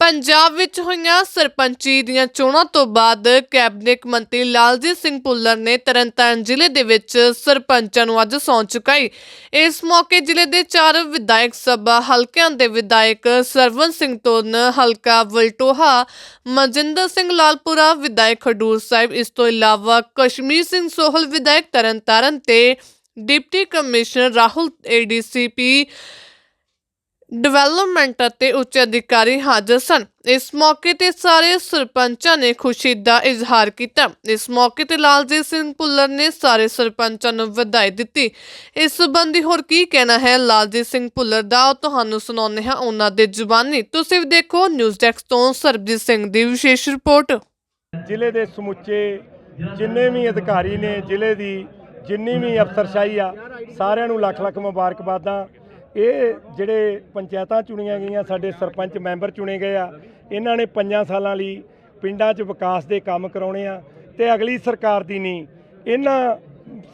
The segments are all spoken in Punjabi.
ਪੰਜਾਬ ਵਿੱਚ ਹੋਈਆਂ ਸਰਪੰਚੀ ਦੀਆਂ ਚੋਣਾਂ ਤੋਂ ਬਾਅਦ ਕੈਬਨਿਟ ਮੰਤਰੀ ਲਾਲਜੀਤ ਸਿੰਘ ਭੁੱਲਰ ਨੇ ਤਰਨਤਾਰਨ ਜ਼ਿਲ੍ਹੇ ਦੇ ਵਿੱਚ ਸਰਪੰਚਾਂ ਨੂੰ ਅੱਜ ਸਹੁੰ ਚੁਕਾਈ। ਇਸ ਮੌਕੇ ਜ਼ਿਲ੍ਹੇ ਦੇ ਚਾਰ ਵਿਧਾਇਕ ਸਭਾ ਹਲਕਿਆਂ ਦੇ ਵਿਧਾਇਕ ਸਰਵਨ ਸਿੰਘ ਤੋਰਨ ਹਲਕਾ ਵਲਟੋਹਾ, ਮਨਜਿੰਦਰ ਸਿੰਘ ਲਾਲਪੁਰਾ, ਵਿਧਾਇਕ ਖਡੂਰ ਸਾਹਿਬ, ਇਸ ਤੋਂ ਇਲਾਵਾ ਕਸ਼ਮੀਰ ਸਿੰਘ ਸੋਹਲ, ਵਿਧਾਇਕ ਤਰਨਤਾਰਨ ਤੇ deputy commissioner Rahul ADCP development ਅਤੇ ਉੱਚ ਅਧਿਕਾਰੀ ਹਾਜ਼ਰ ਸਨ। ਇਸ ਮੌਕੇ ਤੇ ਸਾਰੇ ਸਰਪੰਚਾਂ ਨੇ ਖੁਸ਼ੀ ਦਾ ਇਜ਼ਹਾਰ ਕੀਤਾ। ਇਸ ਮੌਕੇ ਤੇ ਲਾਲਜੀਤ ਸਿੰਘ ਭੁੱਲਰ ਨੇ ਸਾਰੇ ਸਰਪੰਚਾਂ ਨੂੰ ਵਧਾਈ ਦਿੱਤੀ। ਇਸ ਸੰਬੰਧੀ ਹੋਰ ਕੀ ਕਹਿਣਾ ਹੈ? ਲਾਲਜੀਤ ਸਿੰਘ ਭੁੱਲਰ ਦਾ ਤੁਹਾਨੂੰ ਸੁਣਾਉਂਦੇ ਹਾਂ ਉਹਨਾਂ ਦੇ ਜ਼ੁਬਾਨੀ। ਤੁਸੀਂ ਵੀ ਦੇਖੋ ਨਿਊਜ਼ ਡੈਸਕ ਤੋਂ ਸਰਬਜੀਤ ਸਿੰਘ ਦੀ ਵਿਸ਼ੇਸ਼ ਰਿਪੋਰਟ। ਜ਼ਿਲ੍ਹੇ ਦੇ ਸਮੁੱਚੇ ਜਿੰਨੇ ਵੀ ਅਧਿਕਾਰੀ ਨੇ, ਜ਼ਿਲ੍ਹੇ ਦੀ ਜਿੰਨੀ ਵੀ ਅਫਸਰਸ਼ਾਹੀ ਆ, ਸਾਰਿਆਂ ਨੂੰ ਲੱਖ ਲੱਖ ਮੁਬਾਰਕਬਾਦਾਂ। ਇਹ ਜਿਹੜੇ ਪੰਚਾਇਤਾਂ ਚੁਣੀਆਂ ਗਈਆਂ, ਸਾਡੇ ਸਰਪੰਚ ਮੈਂਬਰ ਚੁਣੇ ਗਏ ਆ, ਇਹਨਾਂ ਨੇ ਪੰਜਾਂ ਸਾਲਾਂ ਲਈ ਪਿੰਡਾਂ 'ਚ ਵਿਕਾਸ ਦੇ ਕੰਮ ਕਰਾਉਣੇ ਆ ਤੇ ਅਗਲੀ ਸਰਕਾਰ ਦੀ ਨਹੀਂ, ਇਹਨਾਂ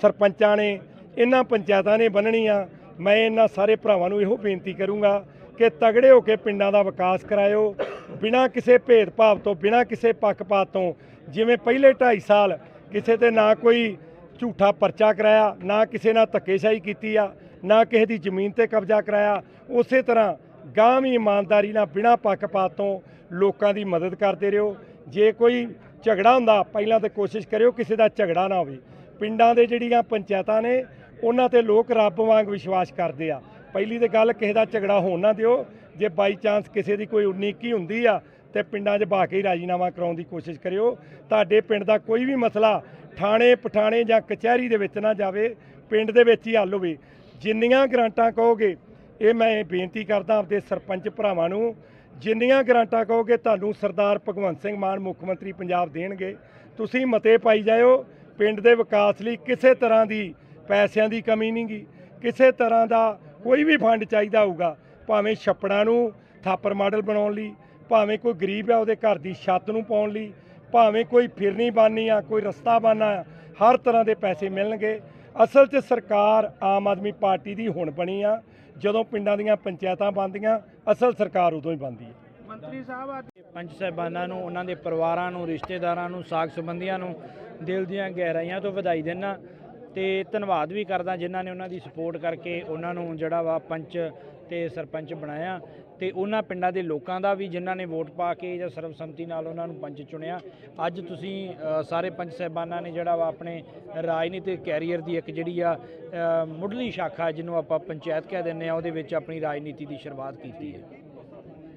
ਸਰਪੰਚਾਂ ਨੇ, ਇਹਨਾਂ ਪੰਚਾਇਤਾਂ ਨੇ ਬੰਨਣੀ ਆ। ਮੈਂ ਇਹਨਾਂ ਸਾਰੇ ਭਰਾਵਾਂ ਨੂੰ ਇਹੋ ਬੇਨਤੀ ਕਰੂੰਗਾ ਕਿ ਤਗੜੇ ਹੋ ਕੇ ਪਿੰਡਾਂ ਦਾ ਵਿਕਾਸ ਕਰਾਇਓ, ਬਿਨਾਂ ਕਿਸੇ ਭੇਦਭਾਵ ਤੋਂ, ਬਿਨਾਂ ਕਿਸੇ ਪੱਖਪਾਤ ਤੋਂ, ਜਿਵੇਂ ਪਹਿਲੇ 2.5 ਸਾਲ ਕਿਸੇ ਤੇ ਨਾ ਕੋਈ ਝੂਠਾ ਪਰਚਾ ਕਰਾਇਆ, ਨਾ ਕਿਸੇ ਨਾਲ ਧੱਕੇਸ਼ਾਹੀ ਕੀਤੀ ਆ, ਨਾ ਕਿਸੇ ਦੀ ਜ਼ਮੀਨ ਤੇ ਕਬਜ਼ਾ ਕਰਾਇਆ। ਉਸੇ ਤਰ੍ਹਾਂ ਗਾਂ ਵੀ ਇਮਾਨਦਾਰੀ ਨਾਲ ਬਿਨਾਂ ਪੱਖਪਾਤ ਤੋਂ ਲੋਕਾਂ ਦੀ ਮਦਦ ਕਰਦੇ ਰਹੋ। ਜੇ ਕੋਈ ਝਗੜਾ ਹੁੰਦਾ, ਪਹਿਲਾਂ ਤਾਂ ਕੋਸ਼ਿਸ਼ ਕਰਿਓ ਕਿਸੇ ਦਾ ਝਗੜਾ ਨਾ ਹੋਵੇ। ਪਿੰਡਾਂ ਦੇ ਜਿਹੜੀਆਂ ਪੰਚਾਇਤਾਂ ਨੇ, ਉਹਨਾਂ ਤੇ ਲੋਕ ਰੱਬ ਵਾਂਗ ਵਿਸ਼ਵਾਸ ਕਰਦੇ ਆ। ਪਹਿਲੀ ਤੇ ਗੱਲ, ਕਿਸੇ ਦਾ ਝਗੜਾ ਹੋਣ ਨਾ ਦਿਓ। ਜੇ ਬਾਈ ਚਾਂਸ ਕਿਸੇ ਦੀ ਕੋਈ ਉਨੀਕੀ ਹੁੰਦੀ ਆ ਤੇ ਪਿੰਡਾਂ 'ਚ ਬਾ ਕੇ ਹੀ ਰਾਜੀਨਾਮਾ ਕਰਾਉਣ ਦੀ ਕੋਸ਼ਿਸ਼ ਕਰਿਓ। ਤੁਹਾਡੇ ਪਿੰਡ ਦਾ ਕੋਈ ਵੀ ਮਸਲਾ ਥਾਣੇ, ਪਠਾਣੇ ਜਾਂ ਕਚਹਿਰੀ ਦੇ ਵਿੱਚ ਨਾ ਜਾਵੇ, ਪਿੰਡ ਦੇ ਵਿੱਚ ਹੀ ਹੱਲ ਹੋਵੇ। ਜਿੰਨੀਆਂ ਗਰਾਂਟਾਂ ਕਹੋਗੇ, ਇਹ ਮੈਂ ਬੇਨਤੀ ਕਰਦਾ ਆਪਦੇ ਸਰਪੰਚ ਭਰਾਵਾਂ ਨੂੰ, ਜਿੰਨੀਆਂ ਗਰਾਂਟਾਂ ਕਹੋਗੇ ਤੁਹਾਨੂੰ ਸਰਦਾਰ ਭਗਵੰਤ ਸਿੰਘ ਮਾਨ ਮੁੱਖ ਮੰਤਰੀ ਪੰਜਾਬ ਦੇਣਗੇ। ਤੁਸੀਂ ਮਤੇ ਪਾਈ ਜਾਇਓ, ਪਿੰਡ ਦੇ ਵਿਕਾਸ ਲਈ ਕਿਸੇ ਤਰ੍ਹਾਂ ਦੀ ਪੈਸਿਆਂ ਦੀ ਕਮੀ ਨਹੀਂਗੀ ਕਿਸੇ ਤਰ੍ਹਾਂ ਦਾ ਕੋਈ ਵੀ ਫੰਡ ਚਾਹੀਦਾ ਹੋਊਗਾ, ਭਾਵੇਂ ਛੱਪੜਾਂ ਨੂੰ ਥਾਪਰ ਮਾਡਲ ਬਣਾਉਣ ਲਈ ਭਾਵੇਂ ਕੋਈ ਗਰੀਬ ਆ ਉਹਦੇ ਘਰ ਦੀ ਛੱਤ ਨੂੰ ਪਾਉਣ ਲਈ ਭਾਵੇਂ ਕੋਈ ਫਿਰਨੀ ਬਾਨੀ ਆ ਕੋਈ ਰਸਤਾ ਬਾਨਾ ਆ ਹਰ ਤਰ੍ਹਾਂ ਦੇ ਪੈਸੇ ਮਿਲਣਗੇ। ਅਸਲ 'ਚ ਸਰਕਾਰ ਆਮ ਆਦਮੀ ਪਾਰਟੀ ਦੀ ਹੁਣ ਬਣੀ ਆ। ਜਦੋਂ ਪਿੰਡਾਂ ਦੀਆਂ ਪੰਚਾਇਤਾਂ ਬਣਦੀਆਂ ਅਸਲ ਸਰਕਾਰ ਉਦੋਂ ਹੀ ਬਣਦੀ ਹੈ ਮੰਤਰੀ ਸਾਹਿਬ ਅੱਜ ਪੰਚ ਸਾਹਿਬਾਨਾਂ ਨੂੰ ਉਹਨਾਂ ਦੇ ਪਰਿਵਾਰਾਂ ਨੂੰ ਰਿਸ਼ਤੇਦਾਰਾਂ ਨੂੰ ਸਾਕ ਸੰਬੰਧੀਆਂ ਨੂੰ ਦਿਲ ਦੀਆਂ ਗਹਿਰਾਈਆਂ ਤੋਂ ਵਧਾਈ ਦੇਣਾ ਤੇ ਧੰਨਵਾਦ ਵੀ ਕਰਦਾ ਜਿਨ੍ਹਾਂ ਨੇ ਉਹਨਾਂ ਦੀ ਸਪੋਰਟ ਕਰਕੇ ਉਹਨਾਂ ਨੂੰ ਜਿਹੜਾ ਵਾ ਪੰਚ ਤੇ ਸਰਪੰਚ ਬਣਾਇਆ ਤੇ ਉਹਨਾਂ ਪਿੰਡਾਂ ਦੇ ਲੋਕਾਂ ਦਾ ਵੀ ਜਿਨ੍ਹਾਂ ਨੇ ਵੋਟ ਪਾ ਕੇ ਜਾਂ ਸਰਬਸੰਮਤੀ ਨਾਲ ਉਹਨਾਂ ਨੂੰ ਪੰਚ ਚੁਣਿਆ। ਅੱਜ ਤੁਸੀਂ ਸਾਰੇ ਪੰਚ ਸਾਹਿਬਾਨਾਂ ਨੇ ਜਿਹੜਾ ਵਾ ਆਪਣੇ ਰਾਜਨੀਤਿਕ ਕੈਰੀਅਰ ਦੀ ਇੱਕ ਜਿਹੜੀ ਆ ਮੁੱਢਲੀ ਸ਼ਾਖਾ ਜਿਹਨੂੰ ਆਪਾਂ ਪੰਚਾਇਤ ਕਹਿ ਦਿੰਦੇ ਆ, ਉਹਦੇ ਵਿੱਚ ਆਪਣੀ ਰਾਜਨੀਤੀ ਦੀ ਸ਼ੁਰੂਆਤ ਕੀਤੀ ਹੈ।